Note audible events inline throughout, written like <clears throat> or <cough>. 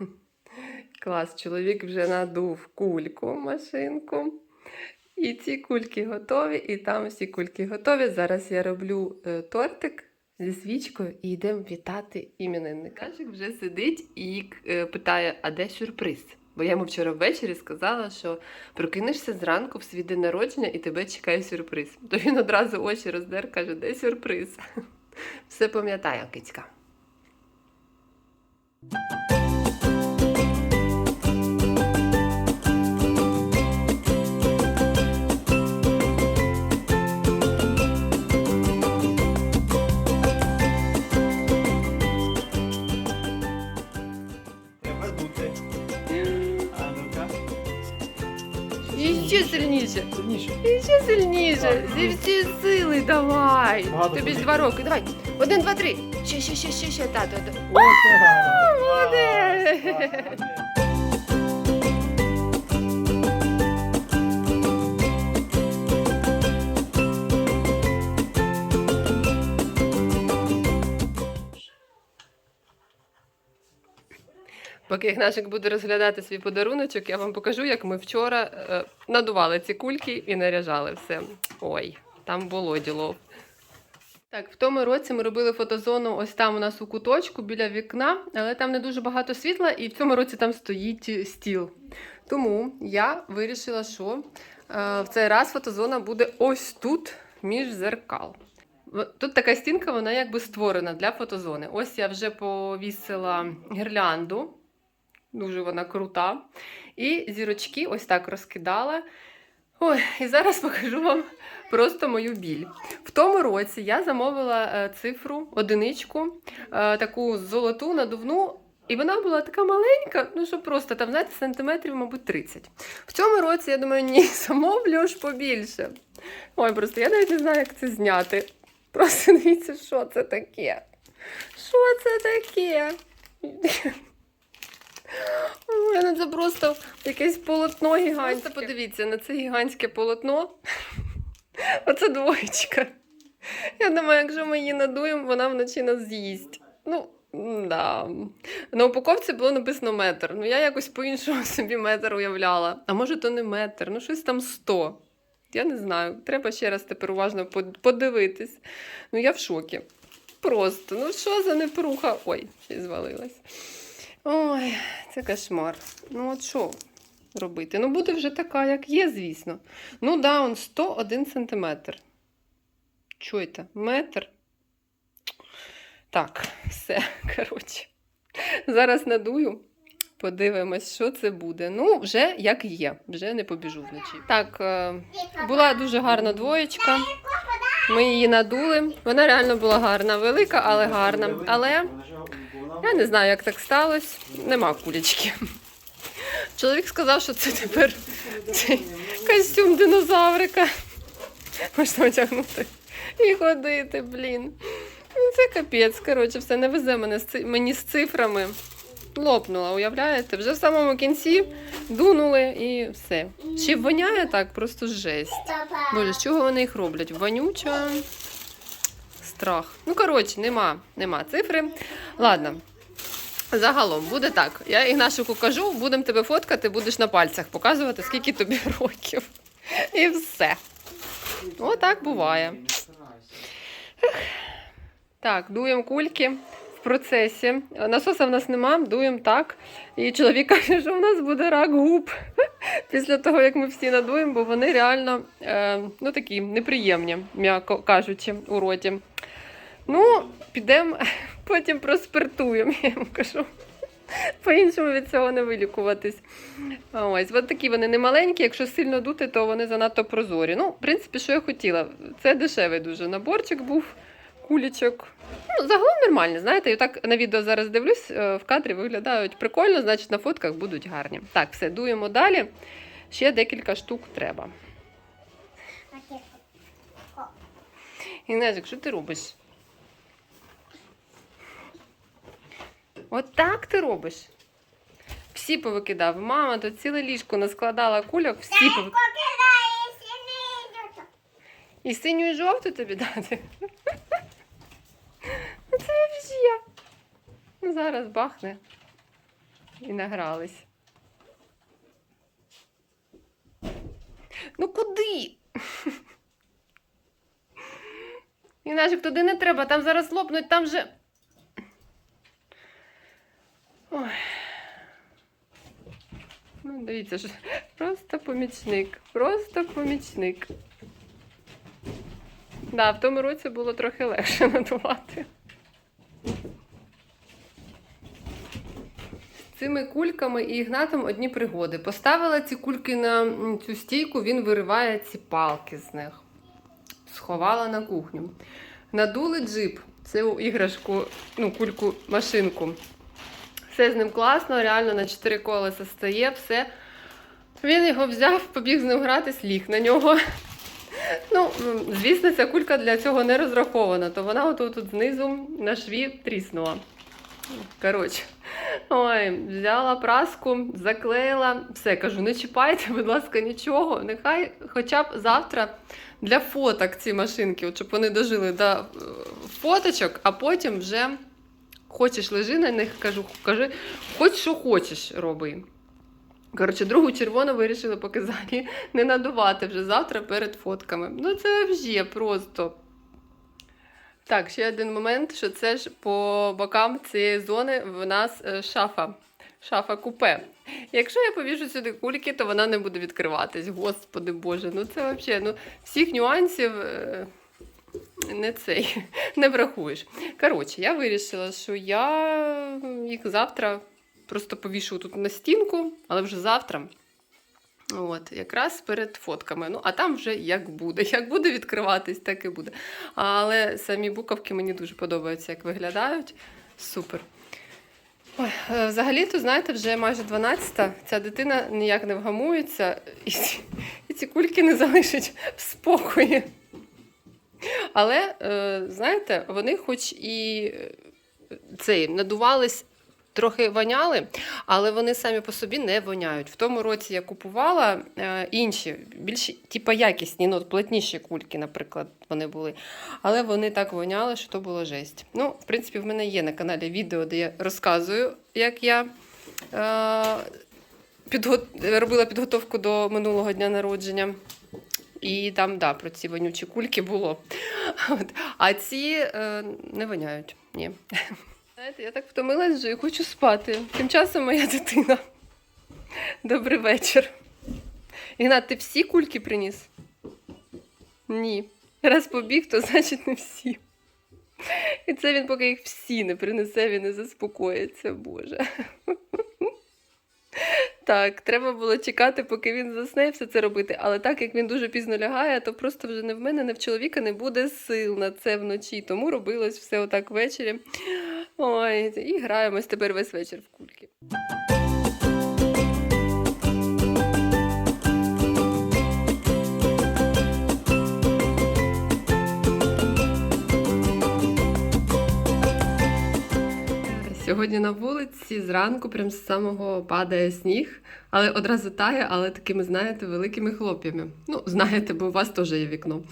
<laughs> Клас, чоловік вже надув кульку машинку. І ці кульки готові, і там всі кульки готові. Зараз я роблю е, тортик зі свічкою і йдемо вітати іменинника. Кашик вже сидить і е, питає, а де сюрприз? Бо я йому вчора ввечері сказала, що прокинешся зранку в свій день народження і тебе чекає сюрприз. То він одразу очі роздер, каже, де сюрприз? <laughs> Все пам'ятає, кицька. І ще сильніше. Сильніше. І ще сильніше. Зі всі сили давай. Багато Тобі ж два роки. Давай. Один, два, три. Ще, ще, ще, ще, ще, тато. О, молодець. Поки Ігнашик буде розглядати свій подаруночок, я вам покажу, як ми вчора е, надували ці кульки і наряжали все. Ой, там було діло. Так, в тому році ми робили фотозону ось там у нас у куточку біля вікна, але там не дуже багато світла, і в цьому році там стоїть стіл. Тому я вирішила, що е, в цей раз фотозона буде ось тут, між зеркал. Тут така стінка, вона якби створена для фотозони. Ось я вже повісила гірлянду, дуже вона крута. І зірочки ось так розкидала. Ой, і зараз покажу вам просто мою біль. В тому році я замовила е, цифру, одиничку, е, таку золоту надувну. І вона була така маленька, ну що просто там, знаєте, сантиметрів, мабуть, 30. В цьому році, я думаю, ні, <laughs> замовлю аж побільше. Ой, просто я навіть не знаю, як це зняти. Просто <laughs> дивіться, що це таке. Що це таке? Ой, ну це просто якесь полотно гігантське. Просто подивіться на це гігантське полотно. <laughs> Оце двоєчка. Я думаю, якщо ми її надуємо, вона вночі нас з'їсть. Ну, да. На упаковці було написано метр. Ну, я якось по-іншому <laughs> собі метр уявляла. А може, то не метр, ну щось там 100. Я не знаю. Треба ще раз тепер уважно подивитись. Ну, я в шокі. Просто, ну що за непруха? Ой, ще й звалилась. Ой, це кошмар. Ну, от що робити? Ну, буде вже така, як є, звісно. Ну, да, он 101 сантиметр. Це? Метр? Так, все, <laughs> коротше. Зараз надую. Подивимось, що це буде. Ну, вже як є, вже не побіжу вночі. Так, е, була дуже гарна двоєчка. Ми її надули. Вона реально була гарна, велика, але гарна. Але я не знаю, як так сталося. Нема кулечки. Чоловік сказав, що це тепер цей костюм динозаврика. Можна одягнути і ходити, блін. Ну, Це капець, коротше, все не везе мене мені з цифрами. Лопнула, уявляєте? Вже в самому кінці дунули і все. Ще воняє так, просто жесть. Боже, з чого вони їх роблять? Вонюча. Страх. Ну, коротше, нема, нема цифри. Ладно. Загалом буде так. Я Ігнашику кажу, будемо тебе фоткати, будеш на пальцях показувати, скільки тобі <laughs> років. І все. Отак буває. Так, дуємо кульки в процесі. Насоса в нас нема, дуємо так. І чоловік каже, що в нас буде рак губ <laughs> після того, як ми всі надуємо, бо вони реально е, ну, такі неприємні, м'яко кажучи, у роті. Ну, підемо, <laughs> потім проспиртуємо, я йому кажу. По-іншому від цього не вилікуватись. Ось, от такі вони не маленькі. Якщо сильно дути, то вони занадто прозорі. Ну, в принципі, що я хотіла. Це дешевий дуже наборчик був, кулічок. Ну, загалом нормально, знаєте, я так на відео зараз дивлюсь, е, в кадрі виглядають прикольно, значить на фотках будуть гарні. Так, все, дуємо далі. Ще декілька штук треба. Інезик, що ти робиш? От так ти робиш. Всі повикидав. Мама тут ціле ліжко наскладала кульок, всі повикидав. І синю і жовту тобі дати. <laughs> Ну, Це взагалі. Ну, зараз бахне. і награлись. Ну куди? <laughs> Інашик, туди не треба, там зараз лопнуть, там же. Ой. Ну, дивіться, що просто помічник. Просто помічник. Да, в тому році було трохи легше <laughs> надувати. З цими кульками і ігнатом одні пригоди. Поставила ці кульки на цю стійку, він вириває ці палки з них. Сховала на кухню. Надули джип, цю іграшку, ну, кульку, машинку. Все з ним класно, реально на чотири колеса стає, все. Він його взяв, побіг з ним гратись, ліг на нього. Ну, звісно, ця кулька для цього не розрахована, то вона отут тут знизу на шві тріснула. Коротше, ой, взяла праску, заклеїла, все, кажу, не чіпайте, будь ласка, нічого. Нехай хоча б завтра для фоток ці машинки, от щоб вони дожили до е, фоточок, а потім вже хочеш лежи на них, кажу, кажи, хоч що хочеш, роби. Коротше, другу червону вирішили поки залі не надувати вже завтра перед фотками. Ну, це вже просто. Так, ще один момент, що це ж по бокам цієї зони в нас е, шафа. Шафа купе. Якщо я повіжу сюди кульки, то вона не буде відкриватись. Господи Боже, ну це взагалі ну, всіх нюансів е, не цей, <laughs> не врахуєш. Коротше, я вирішила, що я їх завтра просто повішу тут на стінку, але вже завтра. От, якраз перед фотками. Ну, а там вже як буде. <laughs> Як буде відкриватись, так і буде. Але самі буковки мені дуже подобаються, як виглядають. Супер. Е, взагалі-то, знаєте, вже майже 12-та. Ця дитина ніяк не вгамується, і ці, і ці кульки не залишать в спокої. Але, е, знаєте, вони хоч і е, цей, надувались, трохи воняли, але вони самі по собі не воняють. В тому році я купувала е, інші, більш типа якісні, ну, плотніші кульки, наприклад, вони були. Але вони так воняли, що то було жесть. Ну, в принципі, в мене є на каналі відео, де я розказую, як я. Е, підго- робила підготовку до минулого дня народження. І там, да, про ці вонючі кульки було. <laughs> От. А ці е, не воняють. Ні. <laughs> Знаєте, я так втомилась вже і хочу спати. Тим часом моя дитина. <laughs> Добрий вечір. Ігнат, ти всі кульки приніс? Ні. Раз побіг, то значить не всі. І це він, поки їх всі не принесе, він не заспокоїться, Боже. Так, треба було чекати, поки він засне все це робити. Але так як він дуже пізно лягає, то просто вже не в мене, не в чоловіка не буде сил на це вночі. Тому робилось все отак ввечері. Ой, і граємось тепер весь вечір в кульки. Сьогодні на вулиці зранку, прям з самого падає сніг, але одразу тає, але такими, знаєте, великими хлоп'ями. Ну, знаєте, бо у вас теж є вікно.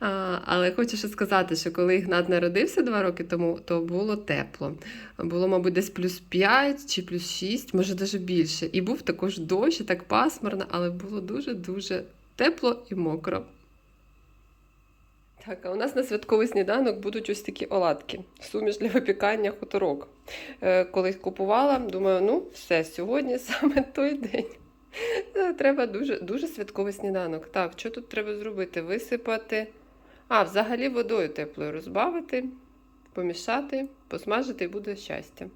А, але хочу ще сказати, що коли Ігнат народився два роки тому, то було тепло. Було, мабуть, десь плюс 5 чи плюс 6, може навіть більше. І був також дощ, і так пасмурно, але було дуже-дуже тепло і мокро. Так, а у нас на святковий сніданок будуть ось такі оладки. Суміш для випікання хуторок. Е, колись купувала, думаю, ну все, сьогодні <laughs> саме той день. Е, Треба дуже, дуже святковий сніданок. Так, що тут треба зробити? Висипати. А, взагалі водою теплою розбавити, помішати, посмажити і буде щастя.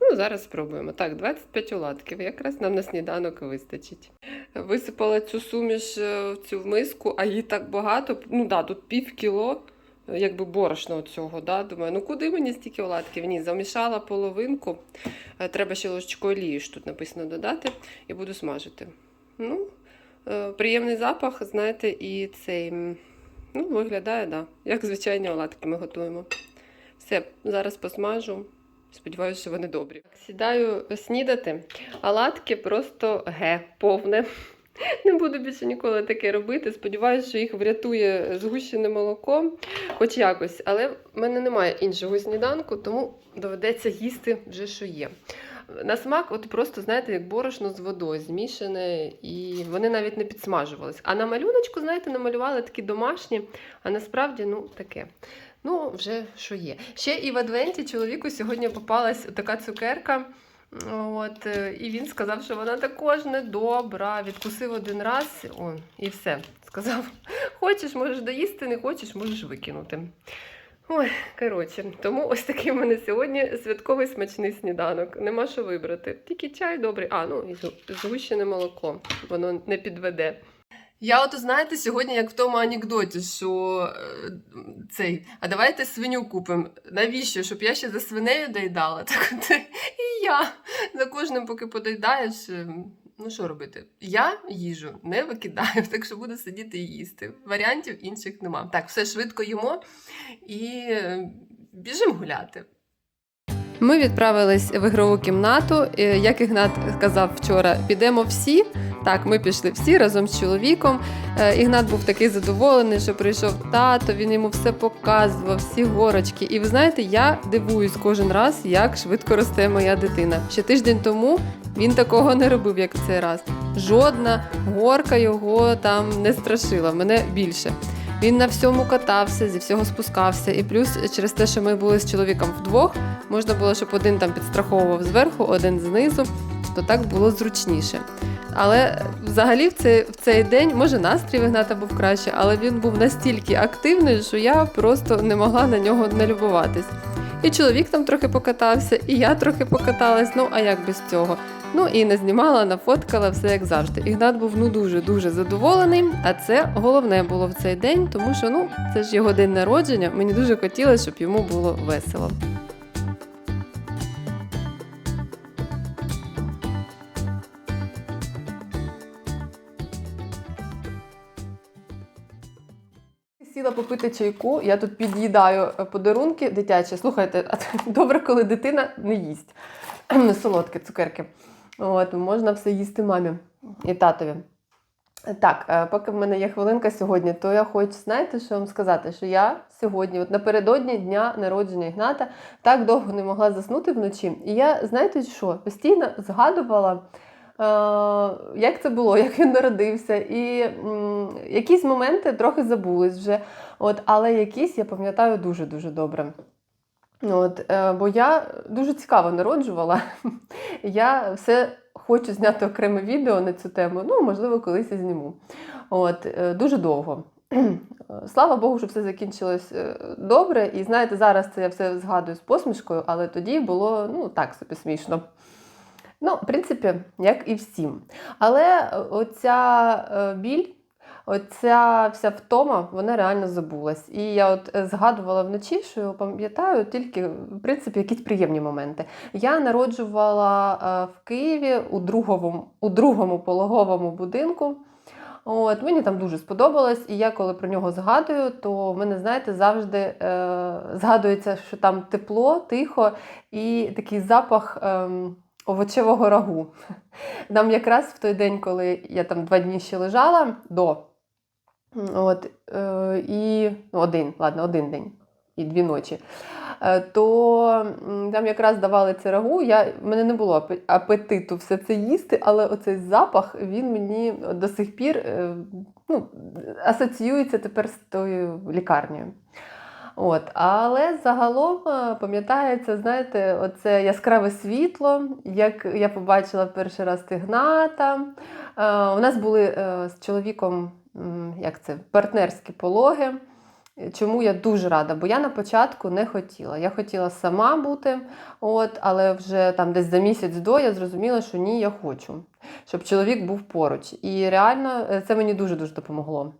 Ну, зараз спробуємо. Так, 25 оладків. Якраз нам на сніданок вистачить. Висипала цю суміш е, в цю миску, а її так багато. Ну да, тут пів кіло, е, якби борошно цього. Да? Думаю, ну куди мені стільки оладків? Ні, замішала половинку. Е, Треба ще ложечку олії, ж тут написано додати, і буду смажити. Ну, приємний запах, знаєте, і цей ну, виглядає, да, як звичайні оладки ми готуємо. Все, зараз посмажу. Сподіваюся, що вони добрі. Сідаю снідати, а латки просто ге, повне. <laughs> Не буду більше ніколи таке робити. Сподіваюся, що їх врятує згущене молоко, хоч якось. Але в мене немає іншого сніданку, тому доведеться їсти вже, що є. На смак, от просто, знаєте, як борошно з водою змішане, і вони навіть не підсмажувались. А на малюночку, знаєте, намалювали такі домашні, а насправді, ну, таке. Ну, вже що є. Ще і в Адвенті чоловіку сьогодні попалась така цукерка. От, е, і він сказав, що вона також недобра. Відкусив один раз о, і все. Сказав: <laughs> хочеш, можеш доїсти, не хочеш, можеш викинути. Ой, коротше, тому ось такий в мене сьогодні святковий смачний сніданок. Нема що вибрати. Тільки чай добрий. А, ну і згущене молоко. Воно не підведе. Я от знаєте, сьогодні як в тому анекдоті, що е, цей, а давайте свиню купимо. Навіщо? Щоб я ще за свинею доїдала? Так от <laughs> і я за кожним, поки подоїдаєш. е, Ну що робити? Я їжу не викидаю, <laughs> так що буду сидіти і їсти. Варіантів інших нема. Так, все швидко їмо і е, біжимо гуляти. Ми відправились в ігрову кімнату. Як Ігнат сказав вчора, підемо всі. Так, ми пішли всі разом з чоловіком. Е, Ігнат був такий задоволений, що прийшов тато, він йому все показував, всі горочки. І ви знаєте, я дивуюсь кожен раз, як швидко росте моя дитина. Ще тиждень тому він такого не робив, як цей раз. Жодна горка його там не страшила, мене більше. Він на всьому катався, зі всього спускався. І плюс через те, що ми були з чоловіком вдвох, можна було, щоб один там підстраховував зверху, один знизу, то так було зручніше. Але взагалі в цей, в цей день, може, настрій в Ігната був краще, але він був настільки активний, що я просто не могла на нього не любуватись. І чоловік там трохи покатався, і я трохи покаталась. Ну а як без цього? Ну і не знімала, нафоткала все як завжди. Ігнат був ну дуже дуже задоволений. А це головне було в цей день, тому що ну це ж його день народження. Мені дуже хотілося, щоб йому було весело. Сіла попити чайку, я тут під'їдаю е, подарунки дитячі. Слухайте, <laughs> добре, коли дитина не їсть солодкі цукерки. От, можна все їсти мамі і татові. Так, е, поки в мене є хвилинка сьогодні, то я хочу, знаєте, що вам сказати, що я сьогодні, от напередодні дня народження Ігната, так довго не могла заснути вночі. І я, знаєте що, постійно згадувала, як це було, <laughs> як він народився. І якісь моменти трохи забулись вже, от, але якісь я пам'ятаю дуже-дуже добре. От, е, бо я дуже цікаво народжувала. <laughs> Я все хочу зняти окреме відео на цю тему. Ну, можливо, колись і зніму. От, е, дуже довго. <clears throat> Слава Богу, що все закінчилось е, добре. І знаєте, зараз це я все згадую з посмішкою, але тоді було ну, так собі смішно. Ну, в принципі, як і всім. Але оця е, біль, оця вся втома, вона реально забулась. І я от е, згадувала вночі, що пам'ятаю тільки, в принципі, якісь приємні моменти. Я народжувала е, в Києві у другому, у другому пологовому будинку. От, мені там дуже сподобалось, і я коли про нього згадую, то в мене, знаєте, завжди е, згадується, що там тепло, тихо і такий запах е, овочевого рагу. Там якраз в той день, коли я там два дні ще лежала до. От, е, і ну, один, ладно, один день і дві ночі. Е, то там якраз давали це рагу. Я, в мене не було апетиту все це їсти, але оцей запах він мені до сих пір е, ну, асоціюється тепер з тою лікарнею. От, але загалом е, пам'ятається, знаєте, оце яскраве світло, як я побачила перший раз Тигната. Е, у нас були е, з чоловіком як це, партнерські пологи. Чому я дуже рада, бо я на початку не хотіла. Я хотіла сама бути, от, але вже там десь за місяць до я зрозуміла, що ні, я хочу, щоб чоловік був поруч. І реально це мені дуже-дуже допомогло.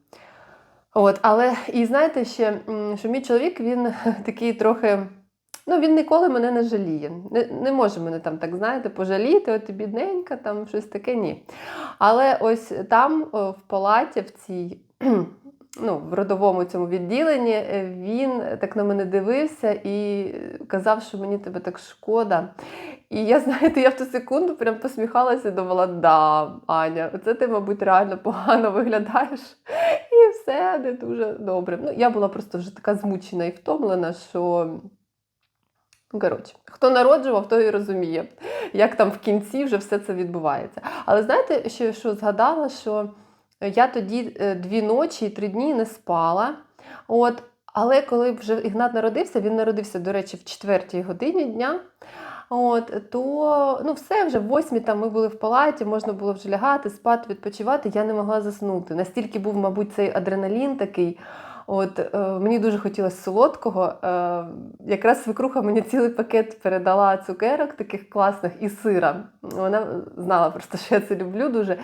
От, але і знаєте ще, що мій чоловік він <laughs> такий трохи. Ну, він ніколи мене не жаліє. Не, не може мене там, так знаєте, пожаліти, от бідненька, там щось таке, ні. Але ось там, в палаті, в цій, <clears throat> ну, в родовому цьому відділенні, е, він так на мене дивився і казав, що мені тебе так шкода. І я, <laughs> знаєте, я в ту секунду прям посміхалася і думала, да, Аня, це ти, мабуть, реально погано виглядаєш. <laughs> І все не дуже добре. Ну, я була просто вже така змучена і втомлена, що Ну, коротше, хто народжував, той і розуміє, як там в кінці вже все це відбувається. Але знаєте, ще що згадала, що я тоді е, дві ночі і три дні не спала. От, але коли вже Ігнат народився, він народився, до речі, в четвертій годині дня. От, то ну все вже в восьмій там ми були в палаті, можна було вже лягати, спати, відпочивати. Я не могла заснути. Настільки був, мабуть, цей адреналін такий. От е, мені дуже хотілося солодкого. Е, якраз свекруха мені цілий пакет передала цукерок таких класних і сира. Вона знала просто, що я це люблю дуже.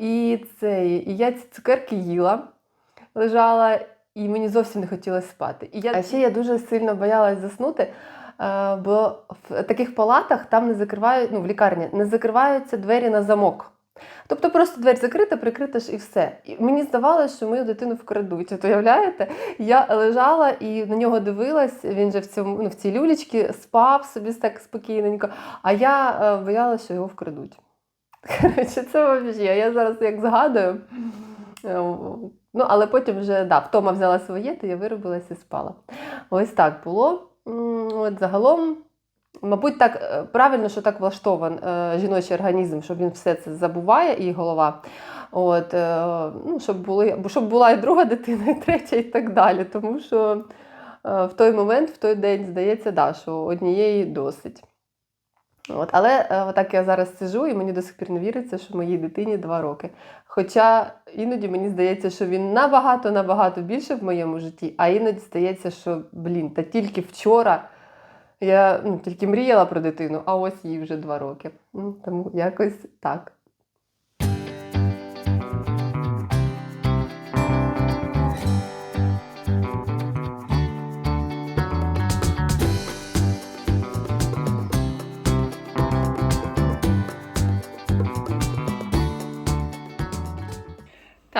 І, це, і я ці цукерки їла, лежала, і мені зовсім не хотілося спати. І я, а ще я дуже сильно боялась заснути. е, Бо в таких палатах там не закривають, ну в лікарні не закриваються двері на замок. Тобто просто двері закрита, прикрита ж і все. І мені здавалося, що мою дитину вкрадуть. От уявляєте? Я лежала і на нього дивилась. Він же в цьому ну, в цій люлічці спав собі так спокійненько, а я е, боялася, що його вкрадуть. Коротше, це взагалі. Я зараз як згадую. е, Ну, але потім вже да, втома взяла своє, то я виробилася і спала. Ось так було. От загалом, мабуть, так е, правильно, що так влаштован е, жіночий організм, щоб він все це забуває, і голова. От, ну, щоб, були, щоб була і друга дитина, і третя, і так далі. Тому що в той момент, в той день, здається, да, що однієї досить. От, але так отак я зараз сижу, і мені до сих пір не віриться, що моїй дитині два роки. Хоча іноді мені здається, що він набагато-набагато більше в моєму житті, а іноді здається, що блін, та тільки вчора я ну, тільки мріяла про дитину, а ось їй вже два роки. Ну, тому якось так.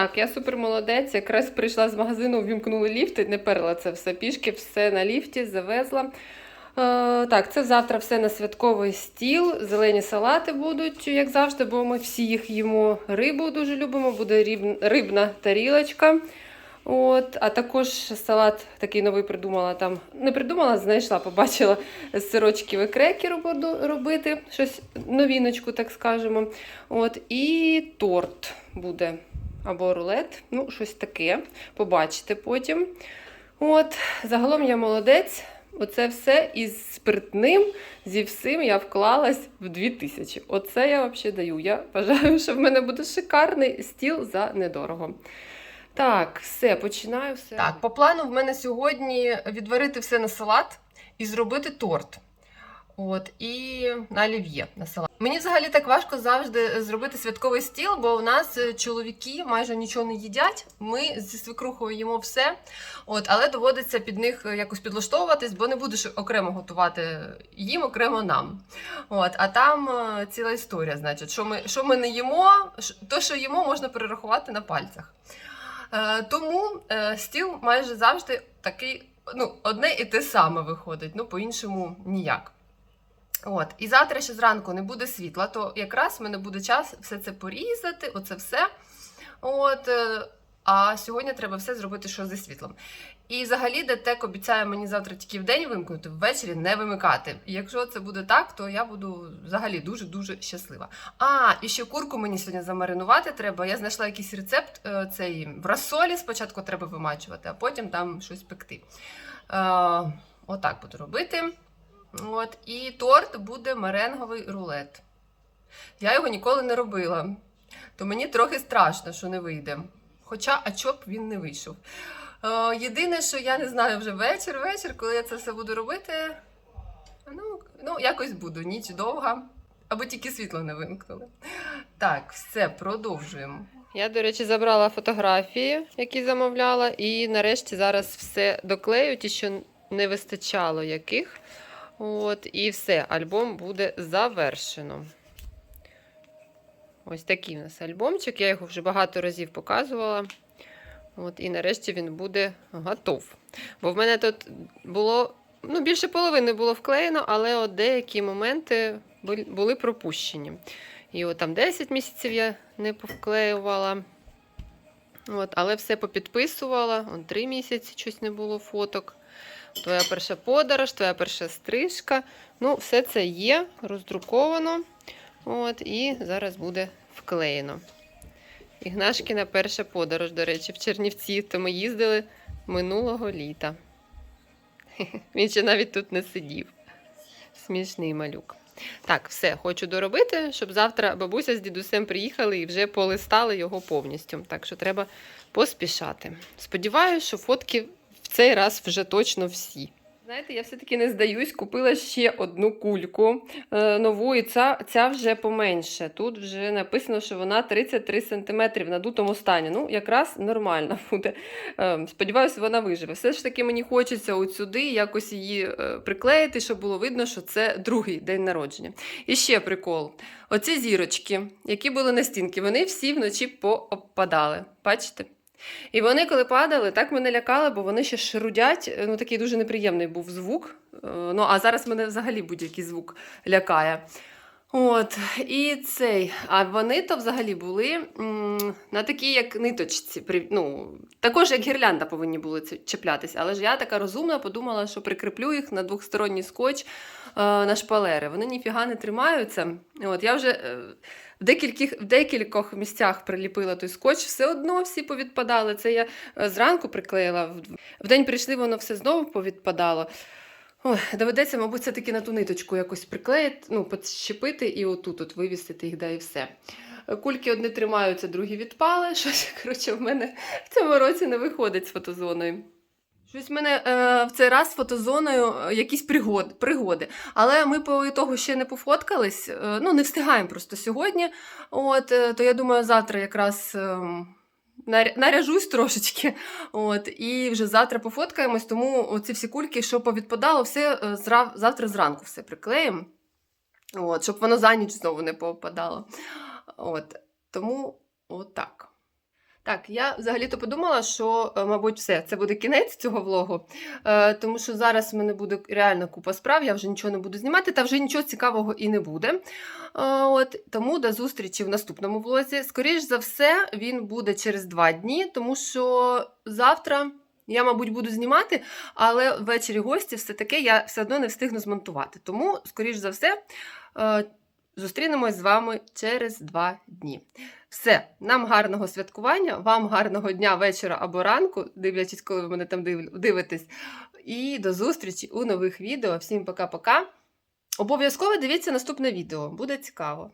Так, я супер молодець. Якраз прийшла з магазину, ввімкнули ліфти, не перла це все пішки, все на ліфті, завезла. Е, так, це завтра все на святковий стіл. Зелені салати будуть, як завжди, бо ми всі їх їмо. Рибу дуже любимо, буде ріб- рибна тарілочка. От, а також салат такий новий придумала там. Не придумала, знайшла, побачила з сирочків і крекеру буду робити. Щось новіночку, так скажемо. От, і торт буде або рулет, ну, щось таке. Побачите потім. От, загалом я молодець. Оце все із спиртним, зі всім я вклалась в 2000. Оце я взагалі даю. Я вважаю, що в мене буде шикарний стіл за недорого. Так, все, починаю все. Так, по плану в мене сьогодні відварити все на салат і зробити торт. От, і на олів'є на салат. Мені взагалі так важко завжди зробити святковий стіл, бо у нас е, чоловіки майже нічого не їдять. Ми зі свекрухою їмо все. От, але доводиться під них е, якось підлаштовуватись, бо не будеш окремо готувати їм, окремо нам. От, а там е, ціла історія, значить, що ми, що ми не їмо, то, що їмо, можна перерахувати на пальцях. Е, тому е, стіл майже завжди такий, ну, одне і те саме виходить, ну, по-іншому ніяк. От, і завтра ще зранку не буде світла, то якраз в мене буде час все це порізати, оце все. От, е, а сьогодні треба все зробити, що зі світлом. І взагалі детек обіцяє мені завтра тільки в день вимкнути, ввечері не вимикати. Якщо це буде так, то я буду взагалі дуже-дуже щаслива. А, і ще курку мені сьогодні замаринувати треба. Я знайшла якийсь рецепт е, цей в розсолі. Спочатку треба вимачувати, а потім там щось пекти. Е, отак буду робити. От, і торт буде меренговий рулет. Я його ніколи не робила, то мені трохи страшно, що не вийде. Хоча, а чоб він не вийшов. Е, єдине, що я не знаю вже вечір, вечір, коли я це все буду робити. Ну, ну якось буду, ніч довга, або тільки світло не вимкнули. Так, все, продовжуємо. Я, до речі, забрала фотографії, які замовляла, і нарешті зараз все доклею, ті, що не вистачало яких. От, і все, альбом буде завершено. Ось такий у нас альбомчик. Я його вже багато разів показувала. От, і нарешті він буде готов. Бо в мене тут було, ну, більше половини було вклеєно, але от деякі моменти були пропущені. І от там 10 місяців я не повклеювала. От, але все попідписувала. Он 3 місяці щось не було фоток. Твоя перша подорож, твоя перша стрижка. Ну, все це є, роздруковано. От, і зараз буде вклеєно. Ігнашкіна перша подорож, до речі, в Чернівці, то ми їздили минулого літа. <laughs> Він ще навіть тут не сидів. Смішний малюк. Так, все, хочу доробити, щоб завтра бабуся з дідусем приїхали і вже полистали його повністю. Так що треба поспішати. Сподіваюся, що фотки цей раз вже точно всі. Знаєте, я все-таки не здаюсь, купила ще одну кульку е, нову, і ця, ця вже поменше. Тут вже написано, що вона 33 см в надутому стані. Ну, якраз нормально <laughs> буде. Е, сподіваюся, вона виживе. Все ж таки мені хочеться от сюди якось її е, приклеїти, щоб було видно, що це другий день народження. І ще прикол: оці зірочки, які були на стінки, вони всі вночі пообпадали. Бачите? І вони, коли падали, так мене лякали, бо вони ще шрудять. Ну, такий дуже неприємний був звук. Е, Ну, а зараз мене взагалі будь-який звук лякає. От, і цей. А вони то взагалі були м, на такій, як ниточці. при- Ну, також як гірлянда повинні були чіплятися. Але ж я така розумна подумала, що прикріплю їх на двохсторонній скотч е, на шпалери. Вони ніфіга не тримаються. От, я вже е, в декількох, в декількох місцях приліпила той скотч, все одно всі повідпадали. Це я е, зранку приклеїла. в- день прийшли, воно все знову повідпадало. Ой, доведеться, мабуть, це таки на ту ниточку якось приклеїти, ну, підщепити і отут от вивісити їх, да і все. Кульки одні тримаються, другі відпали. <laughs> Щось, коротше, в мене в цьому році не виходить з фотозоною. Щось в мене е, в цей раз з фотозоною е, якісь пригоди, пригоди. Але ми по ітогу ще не пофоткались. Е, ну, не встигаємо просто сьогодні. От, е, то я думаю, завтра якраз наря- наряжусь трошечки. От, і вже завтра пофоткаємось, тому оці всі кульки, що повідпадало, все е, зра... завтра зранку все приклеїмо. От, щоб воно за ніч знову не попадало. От, тому отак. Так, я взагалі-то подумала, що, е, мабуть, все, це буде кінець цього влогу, е, тому що зараз в мене буде реально купа справ, я вже нічого не буду знімати, та вже нічого цікавого і не буде. Е, От, тому до зустрічі в наступному влозі. Скоріш за все, він буде через два дні, тому що завтра. Я, мабуть, буду знімати, але ввечері гості все таке я все одно не встигну змонтувати. Тому, скоріш за все, зустрінемось з вами через два дні. Все, нам гарного святкування, вам гарного дня, вечора або ранку, дивлячись, коли ви мене там дивитесь. І до зустрічі у нових відео. Всім пока-пока. Обов'язково дивіться наступне відео, буде цікаво.